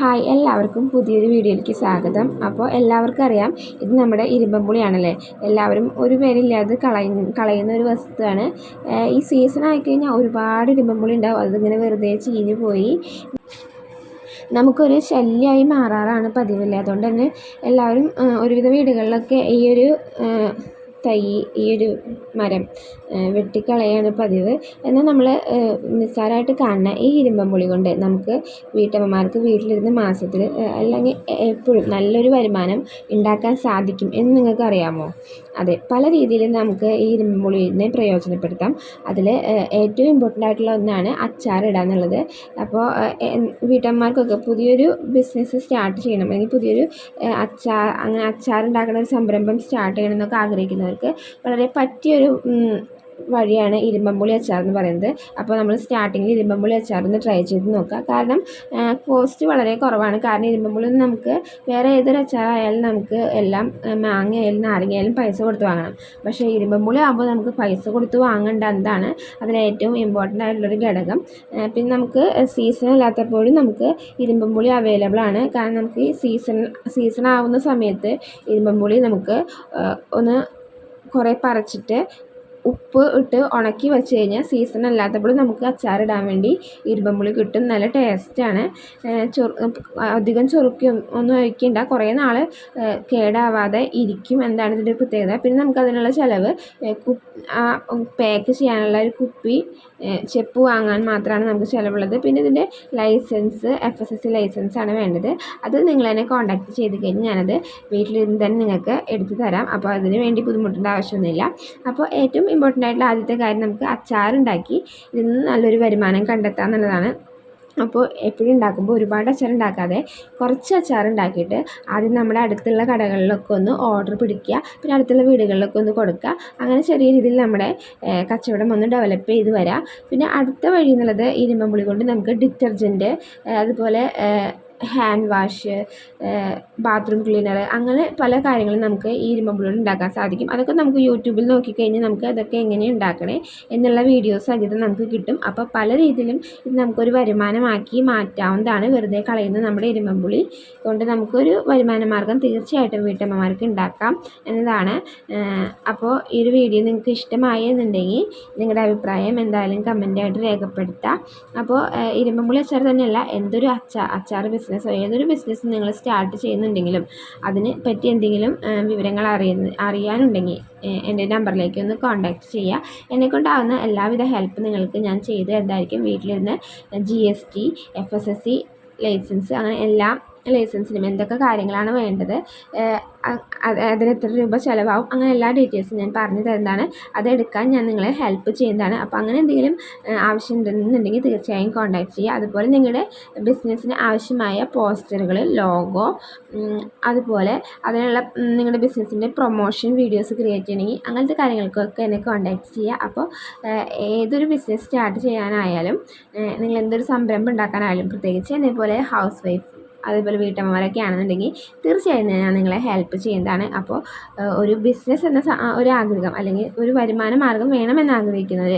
Hi എല്ലാവർക്കും പുതിയൊരു വീഡിയോയിലേക്ക് സ്വാഗതം. അപ്പോൾ എല്ലാവർക്കും അറിയാം ഇത് നമ്മുടെ ഇരുമ്പമ്പുളിയാണല്ലേ? എല്ലാവരും ഒരു പേരില്ലാതെ കളയ കളയുന്ന ഒരു വസ്തുവാണ്. ഈ സീസൺ ആയിക്കഴിഞ്ഞാൽ ഒരുപാട് ഇരുമ്പമ്പുളി ഉണ്ടാവും. അതിങ്ങനെ വെറുതെ ചീഞ്ഞു പോയി. നമുക്കൊരു ശല്യമായി മാറാറാണ് പതിവില്ല? അതുകൊണ്ട് തന്നെ എല്ലാവരും ഒരുവിധ വീടുകളിലൊക്കെ ഈ ഒരു തൈ ഈ ഒരു മരം വെട്ടിക്കളയാണ് പതിവ്. എന്നാൽ നമ്മൾ നിസ്സാരമായിട്ട് കാണുന്ന ഈ ഇരുമ്പമ്പുളി കൊണ്ട് നമുക്ക് വീട്ടമ്മമാർക്ക് വീട്ടിലിരുന്ന് മാസത്തിൽ അല്ലെങ്കിൽ എപ്പോഴും നല്ലൊരു വരുമാനം ഉണ്ടാക്കാൻ സാധിക്കും എന്ന് നിങ്ങൾക്ക് അറിയാമോ? അതെ പല രീതിയിലും നമുക്ക് ഈ ഇരുമ്പുളിനെ പ്രയോജനപ്പെടുത്താം. അതിൽ ഏറ്റവും ഇമ്പോർട്ടന്റ് ആയിട്ടുള്ള ഒന്നാണ് അച്ചാറിടുക എന്നുള്ളത്. അപ്പോൾ വീട്ടമ്മമാർക്കൊക്കെ പുതിയൊരു ബിസിനസ് സ്റ്റാർട്ട് ചെയ്യണം. അല്ലെങ്കിൽ പുതിയൊരു അച്ചാർ അങ്ങനെ അച്ചാർ ഉണ്ടാക്കുന്ന ഒരു സംരംഭം സ്റ്റാർട്ട് ചെയ്യണം എന്നൊക്കെ ആഗ്രഹിക്കുന്നവർക്ക് വളരെ പറ്റിയൊരു വഴിയാണ് ഇരുമ്പമ്പുളി അച്ചാർ എന്ന് പറയുന്നത്. അപ്പോൾ നമ്മൾ സ്റ്റാർട്ടിങ്ങിൽ ഇരുമ്പമ്പുളി അച്ചാർ ഒന്ന് ട്രൈ ചെയ്ത് നോക്കുക. കാരണം കോസ്റ്റ് വളരെ കുറവാണ്. കാരണം ഇരുമ്പമ്പുളി നമുക്ക് വേറെ ഏതൊരു അച്ചാറായാലും നമുക്ക് എല്ലാം മാങ്ങ ആയാലും നാരങ്ങ ആയാലും പൈസ കൊടുത്ത് വാങ്ങണം. പക്ഷേ ഇരുമ്പമ്പുളി ആകുമ്പോൾ നമുക്ക് പൈസ കൊടുത്ത് വാങ്ങേണ്ട എന്താണ്? അതിന് ഏറ്റവും ഇമ്പോർട്ടന്റ് ആയിട്ടുള്ളൊരു ഘടകം. പിന്നെ നമുക്ക് സീസൺ അല്ലാത്തപ്പോഴും നമുക്ക് ഇരുമ്പമ്പുളി അവൈലബിൾ ആണ്. കാരണം നമുക്ക് സീസൺ സീസൺ ആവുന്ന സമയത്ത് ഇരുമ്പമ്പുളി നമുക്ക് ഒന്ന് കുറേ പറിച്ചിട്ട് ഉപ്പ് ഇട്ട് ഉണക്കി വെച്ച് കഴിഞ്ഞാൽ സീസൺ അല്ലാത്തപ്പോൾ നമുക്ക് അച്ചാറിടാൻ വേണ്ടി ഇരുമ്പമ്പുളി കിട്ടും. നല്ല ടേസ്റ്റാണ് ചൊറു അധികം ചൊറുക്കും ഒന്നും ഒഴിക്കണ്ട. കുറേ നാൾ കേടാവാതെ ഇരിക്കും എന്താണ് ഇതിന്റെ പ്രത്യേകത. പിന്നെ നമുക്ക് അതിനുള്ള ചിലവ് പാക്ക് ചെയ്യാനുള്ള ഒരു കുപ്പി ചെപ്പ് വാങ്ങാൻ മാത്രമാണ് നമുക്ക് ചിലവുള്ളത്. പിന്നെ ഇതിന്റെ licence F S S C licence ആണ് വേണ്ടത്. അത് നിങ്ങൾ എന്നെ കോൺടാക്റ്റ് ചെയ്ത് കഴിഞ്ഞ് ഞാനത് വീട്ടിലിരുന്ന് തന്നെ നിങ്ങൾക്ക് എടുത്തു തരാം. അപ്പോൾ അതിന് വേണ്ടി ബുദ്ധിമുട്ടേണ്ട ആവശ്യമൊന്നുമില്ല. അപ്പോൾ ഏറ്റവും ഇമ്പോർട്ടന്റ് ആയിട്ടുള്ള ആദ്യത്തെ കാര്യം നമുക്ക് അച്ചാറുണ്ടാക്കി. ഇതിൽ നിന്ന് നല്ലൊരു വരുമാനം കണ്ടെത്തുക എന്നുള്ളതാണ്. അപ്പോൾ എപ്പോഴും ഉണ്ടാക്കുമ്പോൾ ഒരുപാട് അച്ചാർ ഉണ്ടാക്കാതെ കുറച്ച് അച്ചാർ ഉണ്ടാക്കിയിട്ട് ആദ്യം നമ്മുടെ അടുത്തുള്ള കടകളിലൊക്കെ ഒന്ന് ഓർഡർ പിടിക്കുക. പിന്നെ അടുത്തുള്ള വീടുകളിലൊക്കെ ഒന്ന് കൊടുക്കുക. അങ്ങനെ ചെറിയ രീതിയിൽ നമ്മുടെ കച്ചവടം ഒന്ന് ഡെവലപ്പ് ചെയ്ത് വരാം. പിന്നെ അടുത്ത വഴി എന്നുള്ളത് ഇരുമ്പമ്പുളി കൊണ്ട് നമുക്ക് ഡിറ്റർജന്റ് അതുപോലെ ഹാൻഡ് വാഷ് ബാത്റൂം ക്ലീനർ അങ്ങനെ പല കാര്യങ്ങളും നമുക്ക് ഈ ഇരുമ്പുള്ളിൽ ഉണ്ടാക്കാൻ സാധിക്കും. അതൊക്കെ നമുക്ക് യൂട്യൂബിൽ നോക്കിക്കഴിഞ്ഞാൽ നമുക്ക് അതൊക്കെ എങ്ങനെ ഉണ്ടാക്കണേ എന്നുള്ള വീഡിയോസ് സഹിതം നമുക്ക് കിട്ടും. അപ്പോൾ പല രീതിയിലും ഇത് നമുക്കൊരു വരുമാനമാക്കി മാറ്റാവുന്നതാണ് വെറുതെ കളയുന്ന നമ്മുടെ ഇരുമ്പുള്ളി. കൊണ്ട് നമുക്കൊരു വരുമാന മാർഗം തീർച്ചയായിട്ടും വീട്ടമ്മമാർക്ക് ഉണ്ടാക്കാം എന്നതാണ്. അപ്പോൾ ഈ ഒരു വീഡിയോ നിങ്ങൾക്ക് ഇഷ്ടമായി എന്നുണ്ടെങ്കിൽ നിങ്ങളുടെ അഭിപ്രായം എന്തായാലും കമന്റായിട്ട് രേഖപ്പെടുത്താം അപ്പോൾ ഇരുമ്പുള്ളി അച്ചാർ തന്നെയല്ല എന്തൊരു അച്ചാർ അച്ചാർ ബിസിനസ് ബിസിനസ്സോ ഏതൊരു ബിസിനസ് നിങ്ങൾ സ്റ്റാർട്ട് ചെയ്യുന്നുണ്ടെങ്കിലും അതിനെ പറ്റി എന്തെങ്കിലും വിവരങ്ങൾ അറിയുന്ന അറിയാനുണ്ടെങ്കിൽ എന്റെ നമ്പറിലേക്ക് ഒന്ന് കോൺടാക്റ്റ് ചെയ്യുക. എന്നെക്കൊണ്ടാവുന്ന എല്ലാവിധ ഹെൽപ്പ് നിങ്ങൾക്ക് ഞാൻ ചെയ്ത് എന്തായിരിക്കും വീട്ടിലിരുന്ന് G S T F S S C licence അങ്ങനെ എല്ലാം ലൈസൻസിനും എന്തൊക്കെ കാര്യങ്ങളാണ് വേണ്ടത്. അതിന് എത്ര രൂപ ചിലവാകും. അങ്ങനെ എല്ലാ ഡീറ്റെയിൽസും ഞാൻ പറഞ്ഞു തരുന്നതാണ്. അതെടുക്കാൻ ഞാൻ നിങ്ങളെ ഹെൽപ്പ് ചെയ്യുന്നതാണ്. അപ്പോൾ അങ്ങനെ എന്തെങ്കിലും ആവശ്യം ഉണ്ടെന്നുണ്ടെങ്കിൽ തീർച്ചയായും കോൺടാക്റ്റ് ചെയ്യുക. അതുപോലെ നിങ്ങളുടെ ബിസിനസ്സിന് ആവശ്യമായ പോസ്റ്ററുകൾ ലോഗോ അതുപോലെ അതിനുള്ള നിങ്ങളുടെ ബിസിനസ്സിന്റെ പ്രൊമോഷൻ വീഡിയോസ് ക്രിയേറ്റ് ചെയ്യണമെങ്കിൽ അങ്ങനത്തെ കാര്യങ്ങൾക്കൊക്കെ എന്നെ കോൺടാക്റ്റ് ചെയ്യുക. അപ്പോൾ ഏതൊരു ബിസിനസ് സ്റ്റാർട്ട് ചെയ്യാനായാലും നിങ്ങൾ എന്തൊരു സംരംഭം ഉണ്ടാക്കാനായാലും പ്രത്യേകിച്ച് എന്നെപ്പോലെ ഹൗസ് വൈഫ് അതേപോലെ വീട്ടമ്മമാരൊക്കെ ആണെന്നുണ്ടെങ്കിൽ തീർച്ചയായും ഞാൻ നിങ്ങളെ ഹെൽപ്പ് ചെയ്യുന്നതാണ്. അപ്പോൾ ഒരു ബിസിനസ് എന്ന ഒരു ആഗ്രഹം അല്ലെങ്കിൽ ഒരു വരുമാന മാർഗം വേണമെന്ന് ആഗ്രഹിക്കുന്നവർ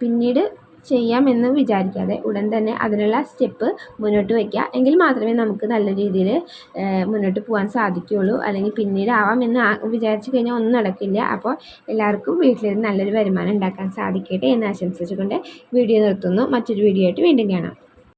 പിന്നീട് ചെയ്യാമെന്ന് വിചാരിക്കാതെ ഉടൻ തന്നെ അതിനുള്ള സ്റ്റെപ്പ് മുന്നോട്ട് വയ്ക്കുക എങ്കിൽ മാത്രമേ നമുക്ക് നല്ല രീതിയിൽ മുന്നോട്ട് പോകാൻ സാധിക്കുകയുള്ളൂ. അല്ലെങ്കിൽ പിന്നീട് ആവാം എന്ന് വിചാരിച്ചു കഴിഞ്ഞാൽ ഒന്നും നടക്കില്ല. അപ്പോൾ എല്ലാവർക്കും വീട്ടിലിരുന്ന് നല്ലൊരു വരുമാനം ഉണ്ടാക്കാൻ സാധിക്കട്ടെ എന്ന് ആശംസിച്ചുകൊണ്ട് വീഡിയോ നിർത്തുന്നു. മറ്റൊരു വീഡിയോ ആയിട്ട് വീണ്ടും കാണാം.